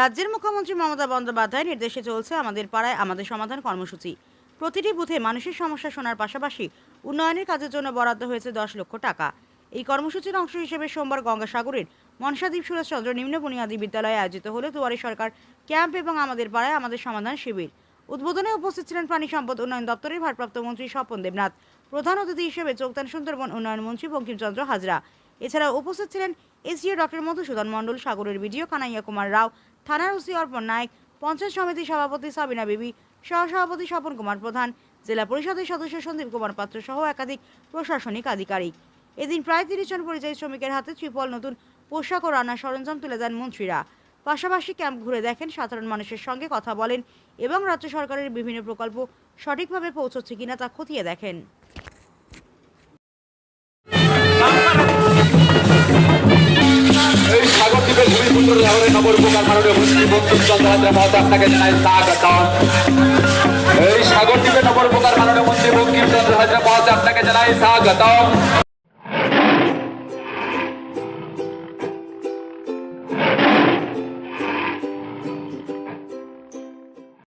রাজ্যের মুখ্যমন্ত্রী মমতা বন্দ্যোপাধ্যায়ের নির্দেশে চলছে আমাদের পাড়ায় আমাদের সমাধান কর্মসূচি। প্রতিটি বুথে মানুষের সমস্যা শোনার পাশাপাশি উন্নয়নের কাজের জন্য বরাদ্দ হয়েছে দশ লক্ষ টাকা। এই কর্মসূচির অংশ হিসেবে সোমবার গঙ্গাসাগরের মনসাদ্বীপ সুরেশচন্দ্র নিম্ন বুনিয়াদী বিদ্যালয়ে আয়োজিত হলো দুয়ারে সরকার ক্যাম্প এবং আমাদের পাড়ায় আমাদের সমাধান শিবির। উদ্বোধনে উপস্থিত ছিলেন প্রাণী সম্পদ উন্নয়ন দপ্তরের ভারপ্রাপ্ত মন্ত্রী স্বপন দেবনাথ, প্রধান অতিথি হিসেবে যোগদান সুন্দরবন উন্নয়ন মন্ত্রী বঙ্কিমচন্দ্র হাজরা এছাড়া উপস্থিত ছিলেন এসডিও ডক্টর মধুসূদন মণ্ডল, সাগরের বিডিও কানাইয়া কুমার রাও, থানার ওসি অর্পণ নায়ক, পঞ্চায়েত সমিতির সভাপতি সাবিনা বিবি, সহসভাপতি স্বপন কুমার প্রধান, জেলা পরিষদের সদস্য সন্দীপ কুমার পাত্র সহ একাধিক প্রশাসনিক আধিকারিক। এদিন প্রায় তিরিশ জন পরিযায়ী শ্রমিকের হাতে ত্রিপল নতুন পোশাক ও রান্নার সরঞ্জাম তুলে দেন মন্ত্রীরা। পাশাপাশি ক্যাম্প ঘুরে দেখেন সাধারণ মানুষের সঙ্গে কথা বলেন এবং রাজ্য সরকারের বিভিন্ন প্রকল্প সঠিকভাবে পৌঁছচ্ছে কিনা তা খতিয়ে দেখেন। দ্বীপে ভূমিপুত্র শহরে উপকার মাননীয় মন্ত্রী বঙ্কিম চন্দ্রহাদ্রা মহাশয় আপনাকে জানাই স্বাগত এই সাগর দ্বীপে নবর উপকার মাননীয় মন্ত্রী বঙ্কিম চন্দ্রহাদ্রা মহাশয় আপনাকে জানাই স্বাগত